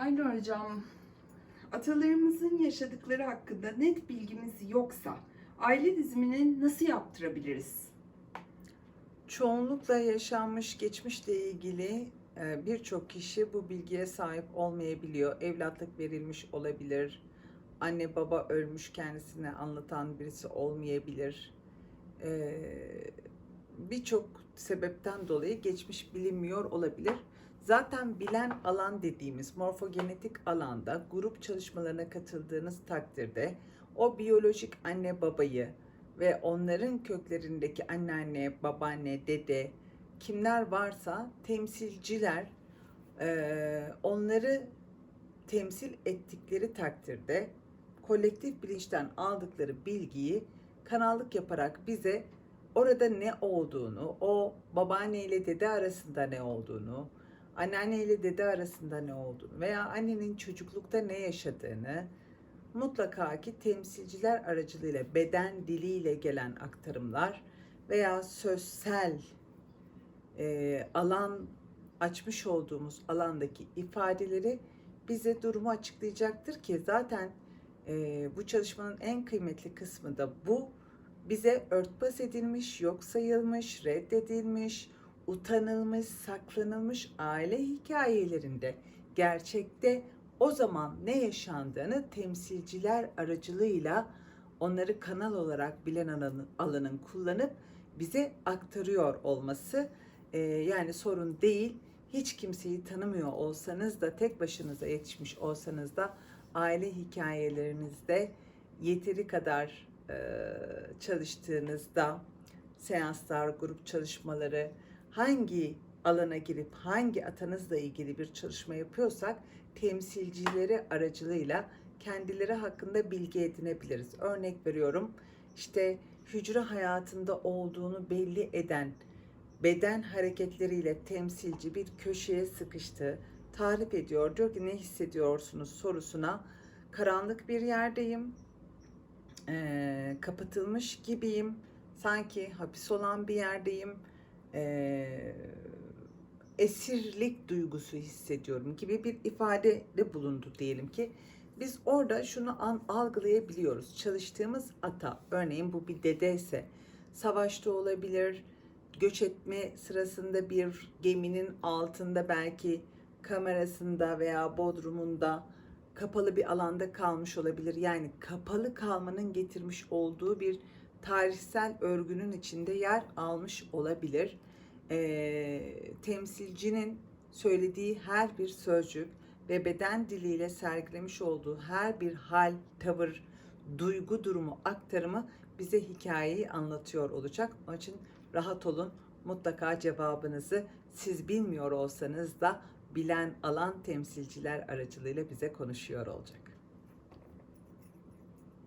Aynur Hocam, atalarımızın yaşadıkları hakkında net bilgimiz yoksa aile dizimini nasıl yaptırabiliriz? Çoğunlukla yaşanmış geçmişle ilgili e, birçok kişi bu bilgiye sahip olmayabiliyor. Evlatlık verilmiş olabilir. Anne baba ölmüş kendisine anlatan birisi olmayabilir. E, Birçok sebepten dolayı geçmiş bilinmiyor olabilir. Zaten bilen alan dediğimiz morfogenetik alanda grup çalışmalarına katıldığınız takdirde o biyolojik anne babayı, ve onların köklerindeki anneanne, babaanne, dede kimler varsa temsilciler eee, onları temsil ettikleri takdirde kolektif bilinçten aldıkları bilgiyi kanallık yaparak bize orada ne olduğunu, o babaanne ile dede arasında ne olduğunu, anneanne ile dede arasında ne olduğunu veya annenin çocuklukta ne yaşadığını, mutlaka ki temsilciler aracılığıyla beden diliyle gelen aktarımlar veya sözsel e, alan açmış olduğumuz alandaki ifadeleri bize durumu açıklayacaktır ki zaten e, bu çalışmanın en kıymetli kısmı da bu. Bize örtbas edilmiş, yok sayılmış, reddedilmiş, utanılmış, saklanılmış aile hikayelerinde gerçekte o zaman ne yaşandığını temsilciler aracılığıyla onları kanal olarak bilen alanın, alanın kullanıp bize aktarıyor olması e, yani sorun değil. Hiç kimseyi tanımıyor olsanız da tek başınıza yetişmiş olsanız da aile hikayelerinizde yeteri kadar e, çalıştığınızda seanslar, grup çalışmaları hangi alana girip hangi atanızla ilgili bir çalışma yapıyorsak temsilcileri aracılığıyla kendileri hakkında bilgi edinebiliriz. Örnek veriyorum işte hücre hayatında olduğunu belli eden beden hareketleriyle temsilci bir köşeye sıkıştı. Tarif ediyor. Diyor ki ne hissediyorsunuz sorusuna karanlık bir yerdeyim. Ee, kapatılmış gibiyim. Sanki hapis olan bir yerdeyim. Ee, esirlik duygusu hissediyorum gibi bir ifadede bulundu diyelim ki. Biz orada şunu an, algılayabiliyoruz. Çalıştığımız ata, örneğin bu bir dede ise savaşta olabilir, göç etme sırasında bir geminin altında belki kamerasında veya bodrumunda kapalı bir alanda kalmış olabilir. Yani kapalı kalmanın getirmiş olduğu bir tarihsel örgünün içinde yer almış olabilir e, temsilcinin söylediği her bir sözcük ve beden diliyle sergilemiş olduğu her bir hal, tavır, duygu durumu aktarımı bize hikayeyi anlatıyor olacak. Onun için rahat olun. Mutlaka cevabınızı siz bilmiyor olsanız da bilen alan temsilciler aracılığıyla bize konuşuyor olacak.